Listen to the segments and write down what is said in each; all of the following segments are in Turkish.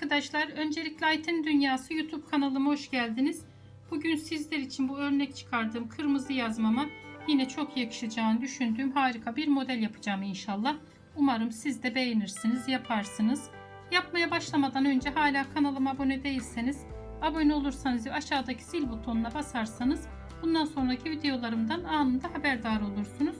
arkadaşlar. Öncelikle Ayten Dünyası YouTube kanalıma hoş geldiniz. Bugün sizler için bu örnek çıkardığım kırmızı yazmama yine çok yakışacağını düşündüğüm harika bir model yapacağım inşallah. Umarım siz de beğenirsiniz, yaparsınız. Yapmaya başlamadan önce hala kanalıma abone değilseniz, abone olursanız ve aşağıdaki sil butonuna basarsanız bundan sonraki videolarımdan anında haberdar olursunuz.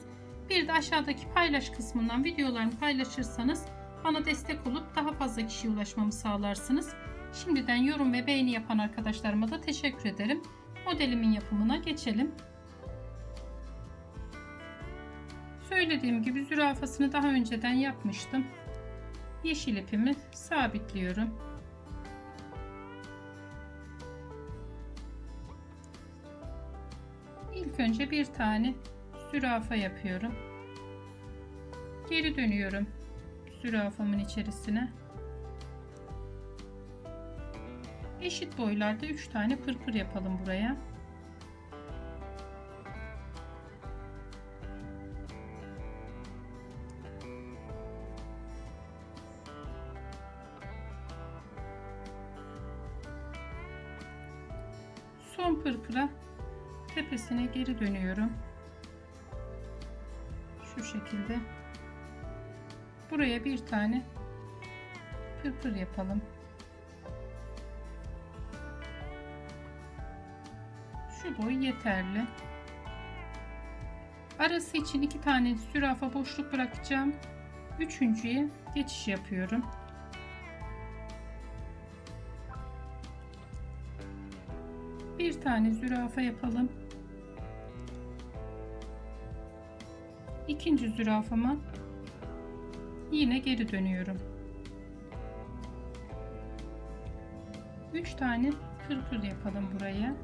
Bir de aşağıdaki paylaş kısmından videolarımı paylaşırsanız bana destek olup daha fazla kişiye ulaşmamı sağlarsınız. Şimdiden yorum ve beğeni yapan arkadaşlarıma da teşekkür ederim. Modelimin yapımına geçelim. Söylediğim gibi zürafasını daha önceden yapmıştım. Yeşil ipimi sabitliyorum. İlk önce bir tane zürafa yapıyorum. Geri dönüyorum zürafamın içerisine. Eşit boylarda 3 tane pırpır yapalım buraya. Son pırpıra tepesine geri dönüyorum. Şu şekilde. Buraya bir tane pırpır yapalım. Şu boy yeterli. Arası için iki tane zürafa boşluk bırakacağım. Üçüncüye geçiş yapıyorum. Bir tane zürafa yapalım. İkinci zürafama yine geri dönüyorum. 3 tane pırpır yapalım buraya.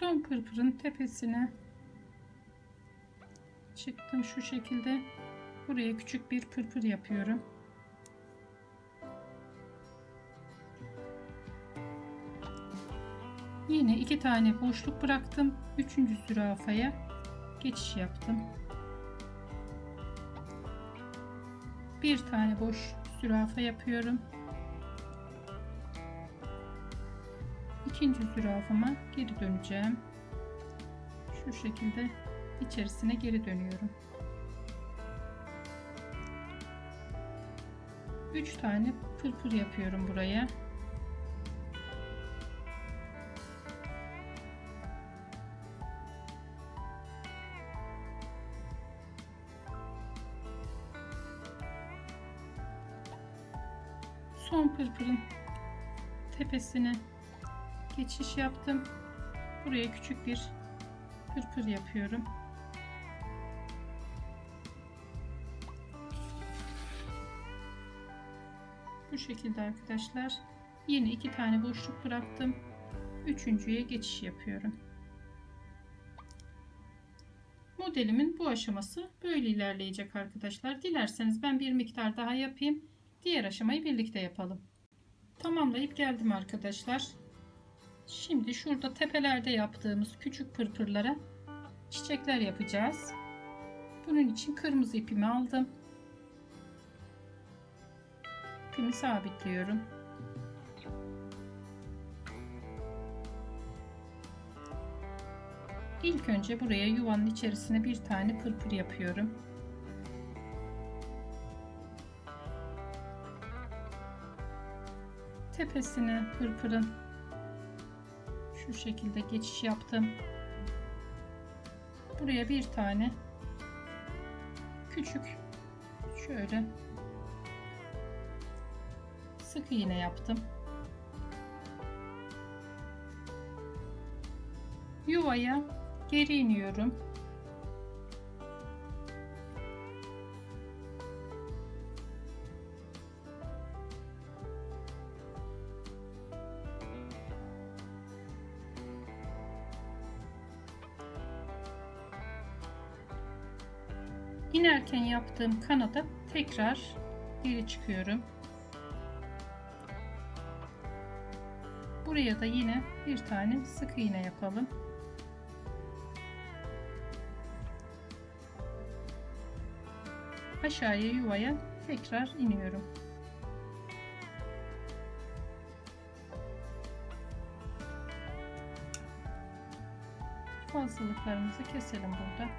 Son pırpırın tepesine çıktım şu şekilde. Buraya küçük bir pırpır yapıyorum. Yine iki tane boşluk bıraktım. Üçüncü zürafaya geçiş yaptım. Bir tane boş zürafa yapıyorum. İkinci zürafama geri döneceğim. Şu şekilde içerisine geri dönüyorum. 3 tane pırpır yapıyorum buraya. Son pırpırın tepesine geçiş yaptım. Buraya küçük bir pırpır yapıyorum. Şekilde arkadaşlar. Yine iki tane boşluk bıraktım. Üçüncüye geçiş yapıyorum. Modelimin bu aşaması böyle ilerleyecek arkadaşlar. Dilerseniz ben bir miktar daha yapayım. Diğer aşamayı birlikte yapalım. Tamamlayıp geldim arkadaşlar. Şimdi şurada tepelerde yaptığımız küçük pırpırlara çiçekler yapacağız. Bunun için kırmızı ipimi aldım. İpimi sabitliyorum. İlk önce buraya yuvanın içerisine bir tane pırpır yapıyorum. Tepesine pırpırın şu şekilde geçiş yaptım. Buraya bir tane küçük şöyle sık iğne yaptım. Yuvaya geri iniyorum. İnerken yaptığım kanada tekrar geri çıkıyorum. Buraya da yine bir tane sık iğne yapalım. Aşağıya yuvaya tekrar iniyorum. Fazlalıklarımızı keselim burada.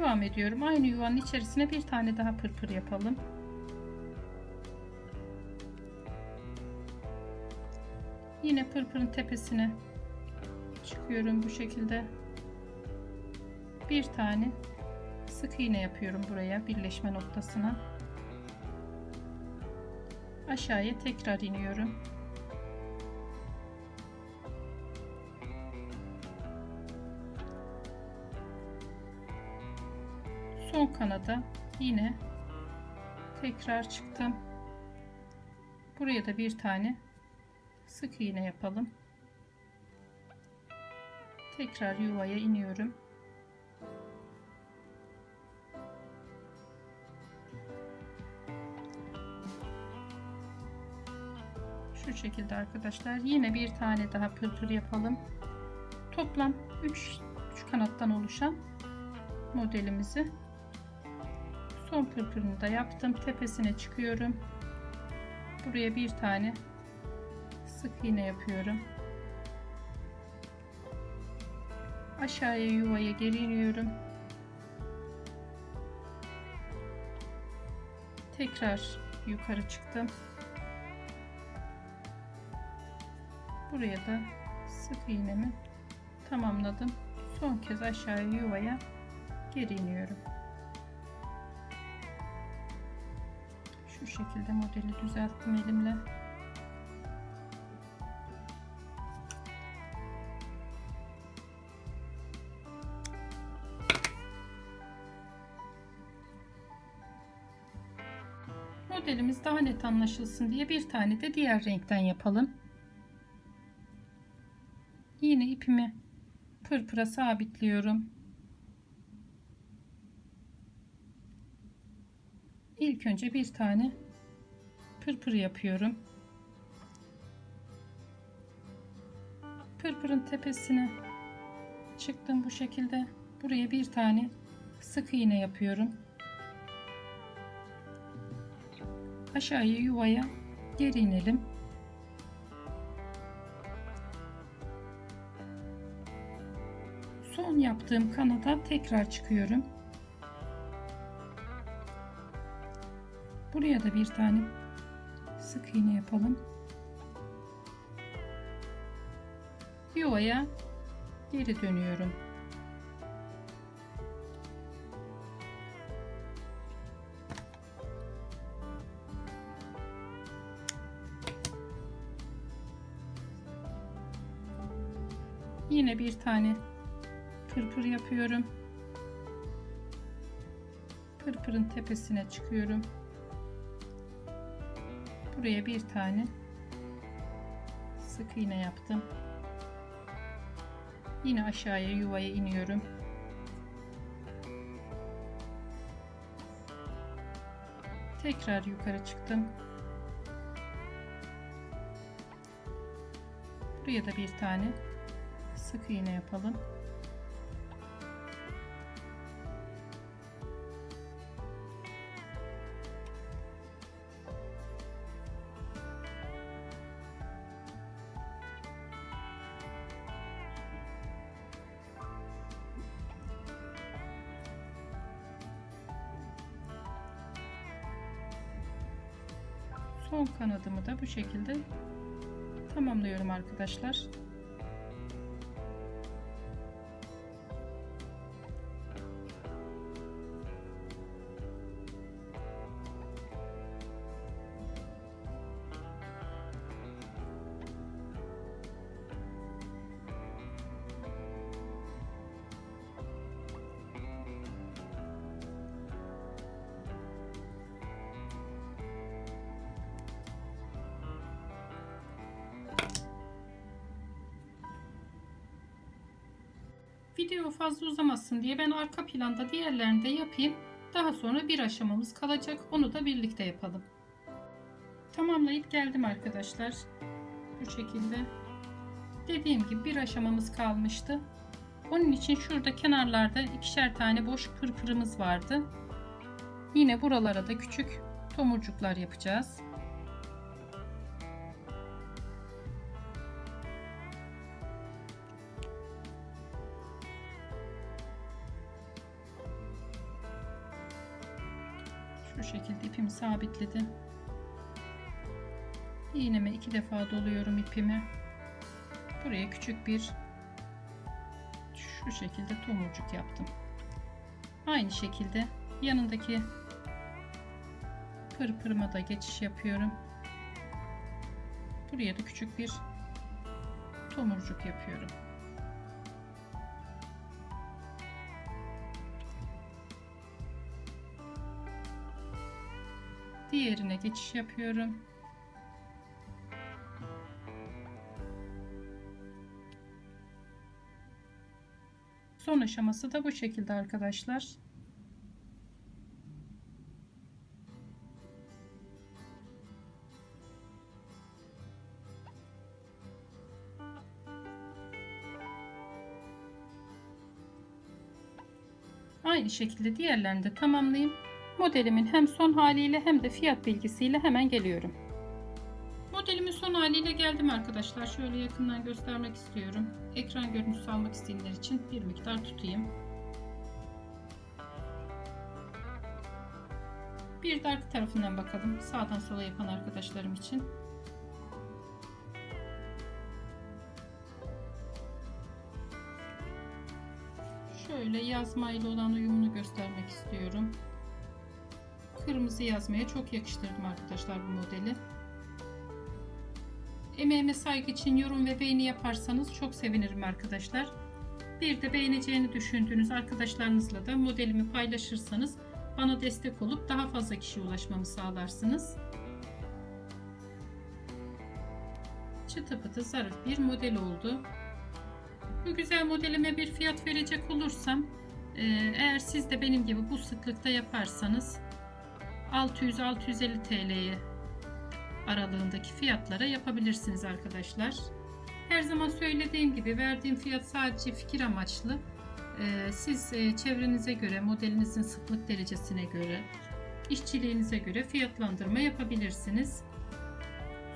Devam ediyorum. Aynı yuvanın içerisine bir tane daha pırpır yapalım. Yine pırpırın tepesine çıkıyorum bu şekilde. Bir tane sık iğne yapıyorum buraya birleşme noktasına. Aşağıya tekrar iniyorum. Kanada yine tekrar çıktım. Buraya da bir tane sık iğne yapalım. Tekrar yuvaya iniyorum. Şu şekilde arkadaşlar. Yine bir tane daha pırpır yapalım. Toplam 3 3 kanattan oluşan modelimizi son pırpırını da yaptım. Tepesine çıkıyorum. Buraya bir tane sık iğne yapıyorum. Aşağıya yuvaya geri iniyorum tekrar yukarı çıktım. Buraya da sık iğnemi tamamladım. Son kez aşağıya yuvaya geri iniyorum Şu şekilde modeli düzelttim elimle. Modelimiz daha net anlaşılsın diye bir tane de diğer renkten yapalım. Yine ipimi pırpıra sabitliyorum. İlk önce bir tane pırpır yapıyorum. Pırpırın tepesine çıktım bu şekilde. Buraya bir tane sık iğne yapıyorum. Aşağıya yuvaya geri inelim. Son yaptığım kanada tekrar çıkıyorum. Buraya da bir tane sık iğne yapalım. Yuvaya geri dönüyorum. Yine bir tane pırpır yapıyorum. Pırpırın tepesine çıkıyorum buraya bir tane sık iğne yaptım. Yine aşağıya yuvaya iniyorum. Tekrar yukarı çıktım. Buraya da bir tane sık iğne yapalım son kanadımı da bu şekilde tamamlıyorum arkadaşlar. Video fazla uzamasın diye ben arka planda diğerlerini de yapayım. Daha sonra bir aşamamız kalacak. Onu da birlikte yapalım. Tamamlayıp geldim arkadaşlar. Bu şekilde. Dediğim gibi bir aşamamız kalmıştı. Onun için şurada kenarlarda ikişer tane boş pırpırımız vardı. Yine buralara da küçük tomurcuklar yapacağız. İpimi sabitledim. İğneme iki defa doluyorum ipimi. Buraya küçük bir şu şekilde tomurcuk yaptım. Aynı şekilde yanındaki pırpırıma da geçiş yapıyorum. Buraya da küçük bir tomurcuk yapıyorum. Diğerine geçiş yapıyorum. Son aşaması da bu şekilde arkadaşlar. Aynı şekilde diğerlerini de tamamlayayım. Modelimin hem son haliyle hem de fiyat bilgisiyle hemen geliyorum. Modelimin son haliyle geldim arkadaşlar. Şöyle yakından göstermek istiyorum. Ekran görüntüsü almak isteyenler için bir miktar tutayım. Bir de arka tarafından bakalım. Sağdan sola yapan arkadaşlarım için. Şöyle yazmayla olan uyumunu göstermek istiyorum. Kırmızı yazmaya çok yakıştırdım arkadaşlar bu modeli. Emeğime saygı için yorum ve beğeni yaparsanız çok sevinirim arkadaşlar. Bir de beğeneceğini düşündüğünüz arkadaşlarınızla da modelimi paylaşırsanız bana destek olup daha fazla kişiye ulaşmamı sağlarsınız. Çıtı pıtı zarif bir model oldu. Bu güzel modelime bir fiyat verecek olursam e, eğer siz de benim gibi bu sıklıkta yaparsanız 600-650 TL'ye aralığındaki fiyatlara yapabilirsiniz arkadaşlar. Her zaman söylediğim gibi verdiğim fiyat sadece fikir amaçlı. Ee, siz e, çevrenize göre, modelinizin sıklık derecesine göre, işçiliğinize göre fiyatlandırma yapabilirsiniz.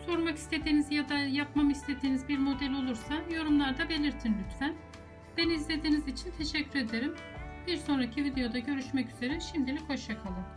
Sormak istediğiniz ya da yapmamı istediğiniz bir model olursa yorumlarda belirtin lütfen. Beni izlediğiniz için teşekkür ederim. Bir sonraki videoda görüşmek üzere. Şimdilik hoşçakalın.